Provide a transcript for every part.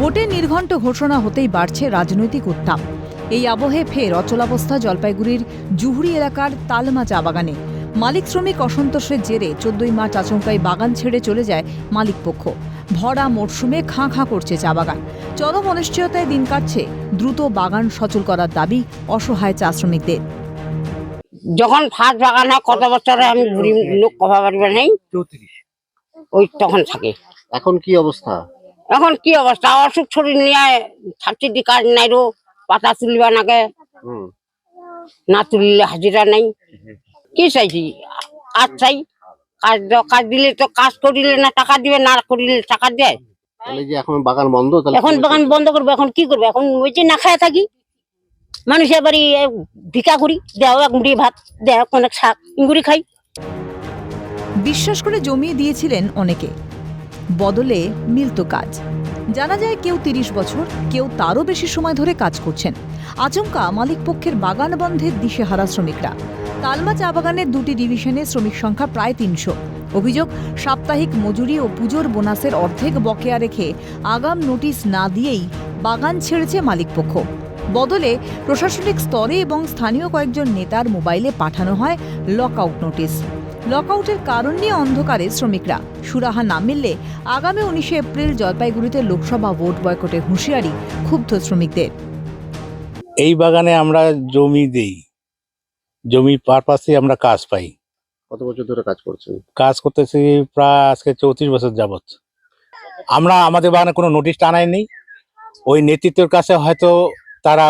ভোটে নির্ঘণ্ট ঘোষণা হতেই বাড়ছে রাজনৈতিক উত্তাপ। এই আবহে ফের অচলাবস্থা জলপাইগুড়ির জুহুরি এলাকার তালমা চা বাগানে। মালিক শ্রমিক অসন্তোষের জেরে চোদ্দই মার্চ আচমকাই বাগান ছেড়ে চলে যায় মালিক পক্ষ ভরা মরশুমে খাঁ খাঁ করছে চা বাগান। চরম অনিশ্চয়তায় দিন কাটছে দ্রুত বাগান সচল করার দাবি অসহায় চা শ্রমিকদের। যখন ফার্স্ট বাগান হয় কত বছরে আমি লোক কবা পারবে নেই ওই তখন থাকে। এখন কি অবস্থা? এখন কি অবস্থা? অসুখ শরীর নিয়ে সাবসিডি কার্ড নাই রো পাতা তুলবা নাকে। হুম। না তুললে হাজিরা নাই। কি চাইছি? কাজ চাই? কাজ কাজ দিলে তো কাজ করিলে না টাকা দিবে না করিলে টাকা দেয়। এখন বাগান বন্ধ? এখন বাগান বন্ধ করব এখন কি করব? এখন ওই যে না খায় থাকি। মানুষের বাড়ি এ, ভিক্ষা করি দেও এক মুড়ি ভাত দেও অনেক শাক ইঙ্গুরি খাই। বিশ্বাস করে জমিয়ে দিয়েছিলেন অনেকে। বদলে মিলত কাজ। জানা যায় কেউ তিরিশ বছর, কেউ তারও বেশি সময় ধরে কাজ করছেন। আচমকা মালিক পক্ষের বাগান বন্ধের দিশেহারা শ্রমিকরা। তালমা চা বাগানের দুটি ডিভিশনে শ্রমিক সংখ্যা প্রায় তিনশো। অভিযোগ, সাপ্তাহিক মজুরি ও পুজোর বোনাসের অর্ধেক বকেয়া রেখে আগাম নোটিশ না দিয়েই বাগান ছেড়েছে মালিকপক্ষ বদলে প্রশাসনিক স্তরে এবং স্থানীয় কয়েকজন নেতার মোবাইলে পাঠানো হয় লকআউট নোটিশ। লকআউটের কারণ নিয়ে অন্ধকারে শ্রমিকরা। সুরাহা না মিললে আগামী উনিশে এপ্রিল জলপাইগুড়িতে লোকসভা ভোট বয়কটের হুঁশিয়ারি ক্ষুব্ধ শ্রমিকদের। এই বাগানে আমরা জমি দেই। জমি পারপাসে আমরা কাজ পাই। কত বছর ধরে কাজ করছেন? কাজ করতেছি প্রায় আজকে চৌত্রিশ বছর যাবত আমরা আমাদের বাগানে কোনো নোটিশ টানাই নেই। ওই নেতৃত্বের কাছে হয়তো তারা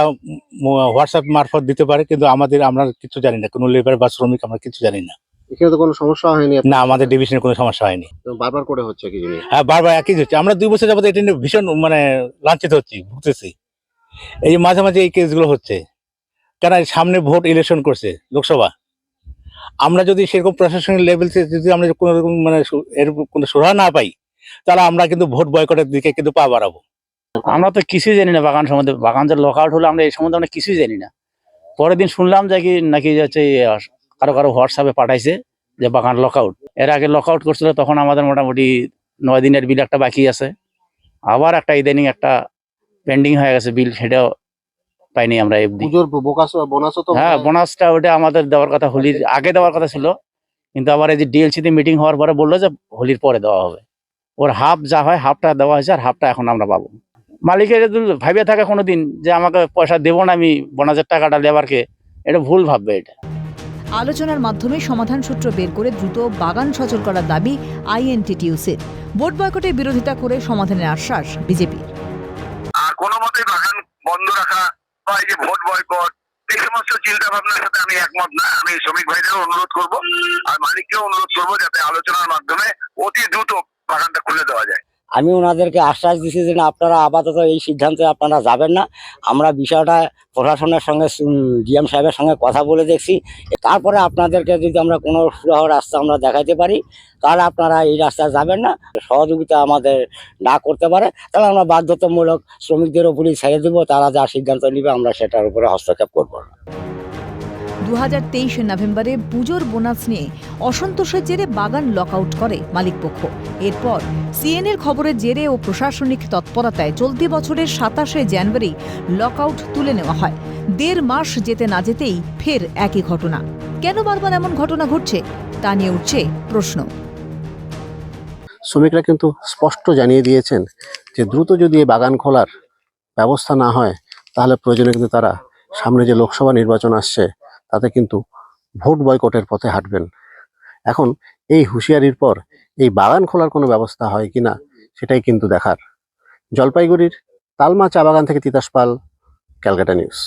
হোয়াটসঅ্যাপ মারফত দিতে পারে কিন্তু আমাদের আমরা কিছু জানি না। কোনো লেবার বা শ্রমিক আমরা কিছু জানি না। এখানে তো কোনো সমস্যা হয়নি না আমাদের ডিভিশনে কোনো সমস্যা হয়নি। বারবার করে হচ্ছে কি জিনিস? হ্যাঁ বারবার একই হচ্ছে আমরা দুই বছর যাবত এটা নিয়ে ভীষণ মানে লাঞ্ছিত হচ্ছি ভুগতেছি। এই যে মাঝে মাঝে এই কেসগুলো হচ্ছে কেন সামনে ভোট ইলেকশন করছে লোকসভা? আমরা যদি সেরকম প্রশাসনিক লেভেল যদি আমরা কোনো রকম মানে এর কোনো সুরাহা না পাই তাহলে আমরা কিন্তু ভোট বয়কটের দিকে কিন্তু পা বাড়াবো। আমরা তো কিছুই জানি না বাগান সম্বন্ধে। বাগান যে লক আউট হলো আমরা এই সম্বন্ধে আমরা কিছুই জানি না। পরের দিন শুনলাম যে কি নাকি হচ্ছে কারও কারও হোয়াটসঅ্যাপে পাঠাইছে যে বাগান লক আউট এর আগে লক আউট করছিল তখন আমাদের মোটামুটি নয় দিনের বিল একটা বাকি আছে। আবার একটা ইদানিং একটা পেন্ডিং হয়ে গেছে বিল সেটাও পাইনি আমরা এফডি হ্যাঁ বোনাসটা ওটা আমাদের দেওয়ার কথা হোলির আগে দেওয়ার কথা ছিল। কিন্তু আবার এই যে ডিএলসি তে মিটিং হওয়ার পরে বলল যে হোলির পরে দেওয়া হবে। ওর হাফ যা হয় হাফটা দেওয়া হয়েছে আর হাফটা এখন আমরা পাবো। মালিকের ভাবিয়ে থাকে কোনোদিন যে আমাকে পয়সা দেবো না আমি বোনাসের টাকাটা লেবারকে এটা ভুল ভাববে এটা। আলোচনার মাধ্যমে সমাধান সূত্র বের করে দ্রুত বাগান সচল করার দাবি আইএনটিটিউসির। ভোট বয়কটের বিরোধিতা করে সমাধানের আশ্বাস বিজেপির আর কোনো মতেই বাগান বন্ধ রাখা বা এই যে ভোট বয়কট, এই সমস্ত চিন্তা ভাবনার সাথে আমি একমত না। আমি শ্রমিক ভাইদেরও অনুরোধ করব, আর মালিককেও অনুরোধ করব যাতে আলোচনার মাধ্যমে অতি দ্রুত বাগানটা খুলে দেওয়া যায়। আমি ওনাদেরকে আশ্বাস দিচ্ছি যে আপনারা আপাতত এই সিদ্ধান্তে আপনারা যাবেন না। আমরা বিষয়টা প্রশাসনের সঙ্গে ডিএম সাহেবের সঙ্গে কথা বলে দেখছি। তারপরে আপনাদেরকে যদি আমরা কোনো সুরাহ রাস্তা আমরা দেখাইতে পারি, তাহলে আপনারা এই রাস্তায় যাবেন না। সহযোগিতা আমাদের না করতে পারে, তাহলে আমরা বাধ্যতামূলক শ্রমিকদের উপরই ছেড়ে দেবো, তারা যা সিদ্ধান্ত নেবে, আমরা সেটার উপরে হস্তক্ষেপ করব। না দু হাজার নভেম্বরে পুজোর বোনাস নিয়ে অসন্তোষের জেরে বাগান লকআউট করে মালিকপক্ষ। এরপর সিএনএর খবরের জেরে ও প্রশাসনিক তৎপরতায় চলতি বছরের সাতাশে জানুয়ারি লকআউট তুলে নেওয়া হয়। দেড় মাস যেতে না যেতেই ফের একই ঘটনা। কেন বারবার এমন ঘটনা ঘটছে, তা নিয়ে উঠছে প্রশ্ন। শ্রমিকরা কিন্তু স্পষ্ট জানিয়ে দিয়েছেন যে দ্রুত যদি এই বাগান খোলার ব্যবস্থা না হয়, তাহলে প্রয়োজনে কিন্তু তারা সামনে যে লোকসভা নির্বাচন আসছে তাতে কিন্তু ভোট বয়কটের পথে হাঁটবেন। এখন এই হুঁশিয়ারির পর এই বাগান খোলার কোনো ব্যবস্থা হয় কিনা সেটাই কিন্তু দেখার। জলপাইগুড়ির তালমা চা বাগান থেকে তিতাস পাল, ক্যালকাটা নিউজ।